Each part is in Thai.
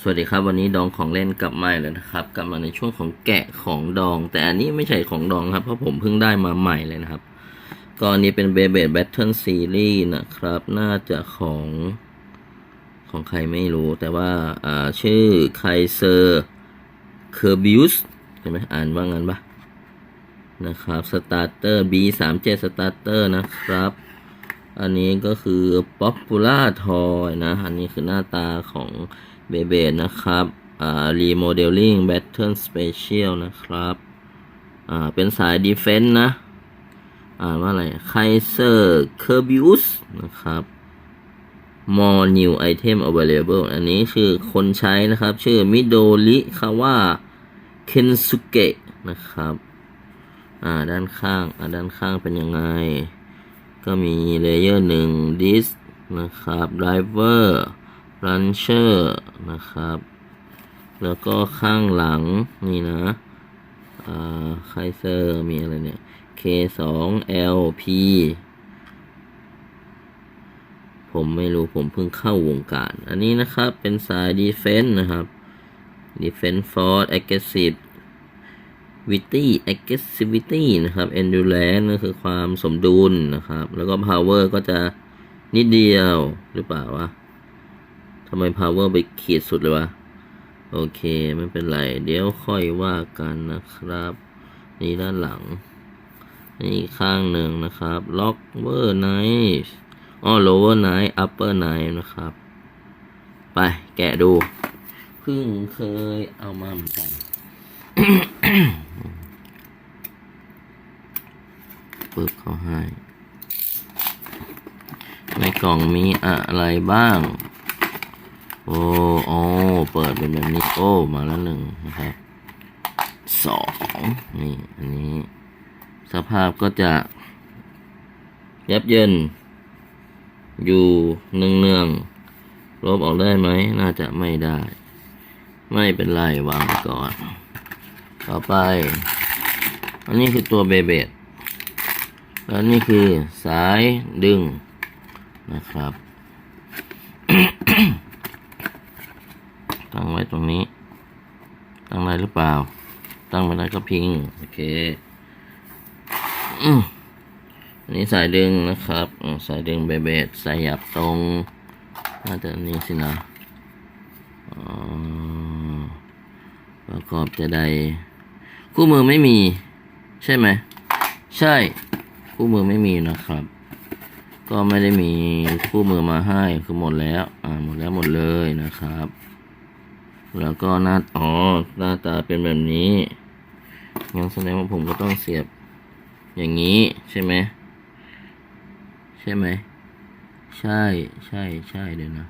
สวัสดีครับวันนี้ดองของเล่นกลับมาแล้วนะครับกลับมาในช่วงของแกะของดอง แต่อันนี้ไม่ใช่ของดองครับ เพราะผมเพิ่งได้มาใหม่เลยนะครับก็อันนี้เป็นเบเบ e แบทเทิลซีรีส์นะครับ น่าจะของของใครไม่รู้ แต่ว่าอ่าชื่อไคเซอร์เคอร์บิวส์ใช่ไหมอ่านว่างั้นปะนะครับสตาร์เตอร์ B37 สตาร์เตอร์นะครับ อันนี้ก็คือ Popular Toy นะ อันนี้คือหน้าตาของ เบเบนะครับอ่า Remodeling Battle Special นะครับอ่าเป็นสาย Defense นะ อ่านว่าอะไร Kaiser Kerbius นะครับ More new item available อันนี้คือคนใช้นะครับ ชื่อมิโดริคาวะเคนสุเกะนะครับอ่าด้านข้างอ่าด้านข้างเป็นยังไง ก็มีเลเยอร์หนึ่งดิสนะครับไดรเวอร์ รันเชอร์นะครับ แล้วก็ข้างหลังนี่นะอ่าไคเซอร์มีอะไรเนี่ย K2LP ผมไม่รู้ผมเพิ่งเข้าวงการ อันนี้นะครับเป็นสาย Defense นะครับ Defense Force Aggressive Vity Aggressivity นะครับ Endurance ก็คือความสมดุลนะครับ แล้วก็ Power ก็จะนิดเดียวหรือเปล่าวะำไม Power ไปขีดสุดเลยวะ โอเค ไม่เป็นไร เดี๋ยวค่อยว่ากันนะครับ นี่ด้านหลัง นี่ข้างหนึ่งนะครับ Lower Knife อ๋อ Lower Knife Upper Knife นะครับ ไปแกะดู เพิ่งเคยเอามาเหมือนกันปึ๊บเขาให้ ในกล่องมีอะไรบ้าง โอ้โอ้เปิดเป็นแบบนี้โอ้มาแล้วหนึ่งนะครับสองนี่อันนี้ สภาพก็จะ ยับเยิน อยู่เนืองเนืองๆลบออกได้ไหม น่าจะไม่ได้ ไม่เป็นไร วางก่อน ต่อไป อันนี้คือตัวเบเบดแล้วนี่คือสายดึงนะครับ ตั้งไว้ตรงนี้ ตั้งได้ห รือเปล่า ตั้งม่ได้ก็พิง โอเคอันนี้สายดึงนะครับอืมสายดึงเบเบดสายหยับตรงน่าจะอันนี้สินะอ๋อประกอบจะได้คู่มือไม่มี ใช่ไหม ใช่ คู่มือไม่มีนะครับ ก็ไม่ได้มีคู่มือมาให้คือหมดแล้ว อ่าหมดแล้วหมดเลยนะครับ แล้วก็หน้าอ๋อหน้าตาเป็นแบบนี้งั้นแสดงว่าผมก็ต้องเสียบอย่างนี้ใช่ไหมใช่ไหมใช่ใช่ใช่เดี๋ยวนะ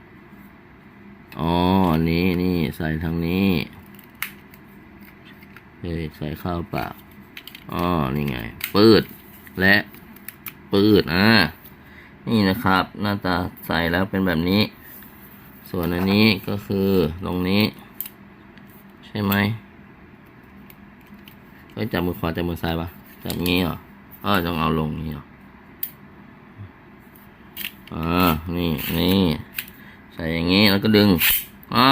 อ๋ออันนี้นี่ใส่ทางนี้เฮ้ยใส่เข้าปากอ๋อนี่ไงปืดและปืดอ่านี่นะครับ หน้าตาใส่แล้วเป็นแบบนี้ ส่วนอันนี้ก็คือตรงนี้ ช่ไหมเฮ้ยจับมือขวาจับมือซ้ายปะจับงี้เหรอเออต้องเอาลงนี้เหรออ่านี่นี่ใส่อย่างนี้แล้วก็ดึงอ่า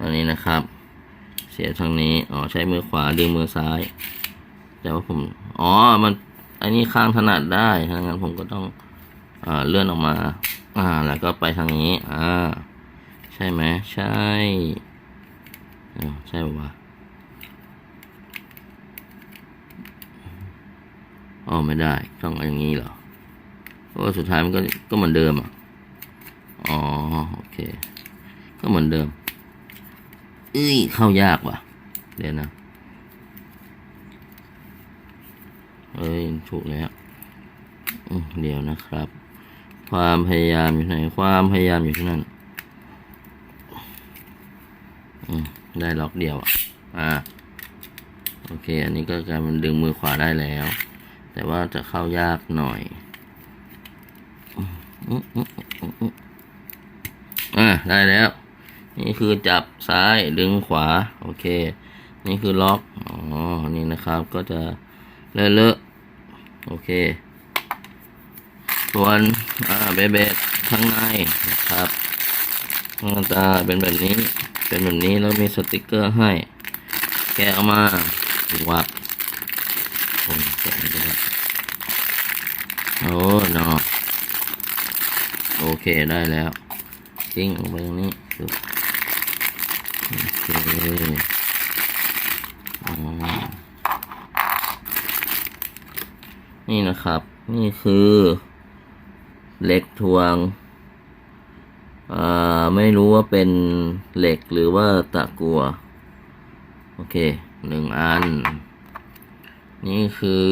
อันนี้นะครับ เสียทางนี้อ๋อใช้มือขวาดึงมือซ้าย แต่ว่าผมอ๋อมันอันนี้ข้างถนัดได้ถ้างั้นผมก็ต้องอ่าเลื่อนออกมา อ่า แล้วก็ไปทางนี้ อ่า ใช่ไหมใช่ ใช่ปะวะอ๋อไม่ได้ ต้องอย่างนี้เหรอเพราะสุดท้ายมันก็ก็เหมือนเดิมอะอ๋อโอเค ก็เหมือนเดิมเอ้ยเข้ายากว่ะ เดี๋ยวนะเอ้ยถูกแล้วเดี๋ยวนะครับ ความพยายามอยู่ไหน ความพยายามอยู่ที่นั่นอืม ได้ล็อกเดียวอะอ่าโอเค อันนี้ก็การมันดึงมือขวาได้แล้ว แต่ว่าจะเข้ายากหน่อยอ่าได้แล้ว นี่คือจับซ้ายดึงขวา โอเค นี่คือล็อกอ๋อนี่นะครับก็จะเลอะๆโอเค ส่วนอ่าเบเบดข้างในนะครับหน้าตาเป็นแบบนี้ เป็นแบบนี้แล้วมีสติกเกอร์ให้ แกะออกมาวับโอ้ยแกะไม่ได้โอ้เนาะโอเคได้แล้วทิ้งลงไปตรงนี้โอเคนี่นะครับ นี่คือ เล็กทวงอ่า ไม่รู้ว่าเป็นเหล็กหรือว่าตะกัว โอเคหนึ่งอัน นี่คือ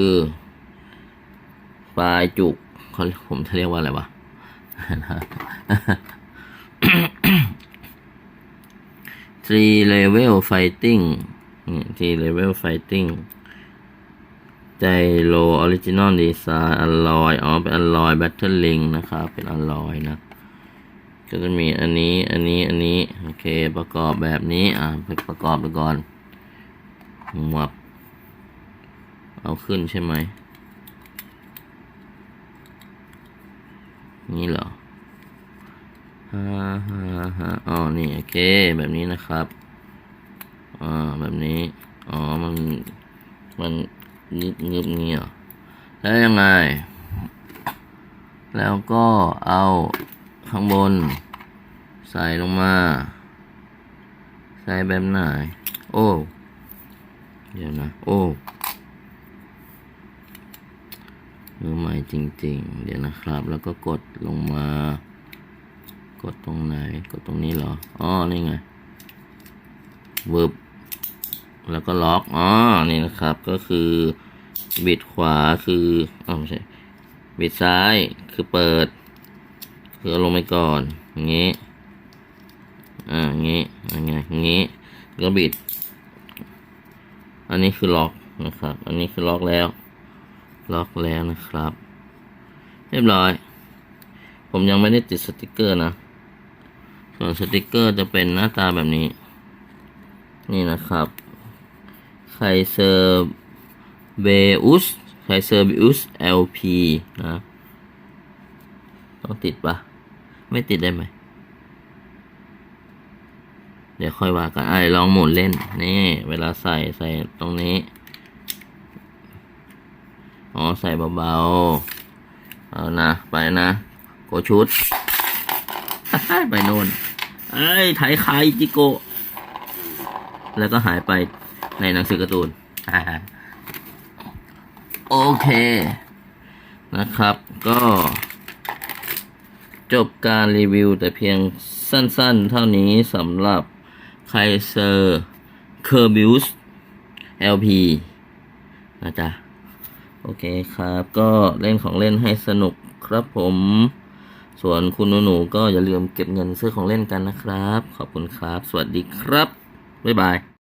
ปลายจุกเขาผมจะเรียกว่าอะไรวะ three level fighting นี่ three level fighting ใจโลออริจินอลดีไซน์อลลอยอ๋อเป็นอลลอยแบตเทิลลิงนะครับ เป็นอลลอยนะ ก็จะมีอันนี้ อันนี้ อันนี้ โอเค ประกอบแบบนี้ อ่าไปประกอบไปก่อน หมวบเอาขึ้นใช่ไหม นี่เหรอฮ่าฮ่าฮ่าอ๋อ นี่ โอเค แบบนี้นะครับ อ่า แบบนี้ อ๋อ มัน มันงึบงึบเงี้เหรอแล้วยังไง แล้วก็เอาข้างบน ใส่ลงมา ใส่แบบไหน โอ้ เดี๋ยวนะ โอ้มือใหม่จริง ๆ เดี๋ยวนะครับ แล้วก็กดลงมา กดตรงไหน กดตรงนี้เหรอ อ๋อ นี่ไงวึบแล้วก็ล็อก อ๋อ นี่นะครับ ก็คือ บิดขวาคืออ๋อไม่ใช่ บิดซ้ายคือเปิด คือเอาลงไปก่อน อย่างงี้ อ่าอย่างงี้อย่างเงี้ยอย่างงี้ก็บิด อันนี้คือล็อกนะครับ อันนี้คือล็อกแล้ว ล็อกแล้วนะครับ เรียบร้อย ผมยังไม่ได้ติดสติกเกอร์นะ ส่วนสติกเกอร์จะเป็นหน้าตาแบบนี้ นี่นะครับไคเซอร์เบอุสไคเซอร์เบอุส LP นะ ต้องติดปะไม่ติดได้ไหม เดี๋ยวค่อยว่ากันไอ้ลองหมุนเล่น นี่ เวลาใส่ใส่ตรงนี้ อ๋อ ใส่เบาๆ เอานะ ไปนะ โกชุด ไปโน่นเอ้ย ไถคายจิโก แล้วก็หายไปในหนังสือการ์ตูน โอเค นะครับ ก็จบการรีวิวแต่เพียงสั้นๆ เท่านี้สำหรับ คเซอร์เคอร์บิวส์ LP นะจ๊ะ โอเคครับ ก็เล่นของเล่นให้สนุกครับผม ส่วนคุณหนูๆก็อย่าลืมเก็บเงินซื้อของเล่นกันนะครับ ขอบคุณครับ สวัสดีครับ บ๊ายบาย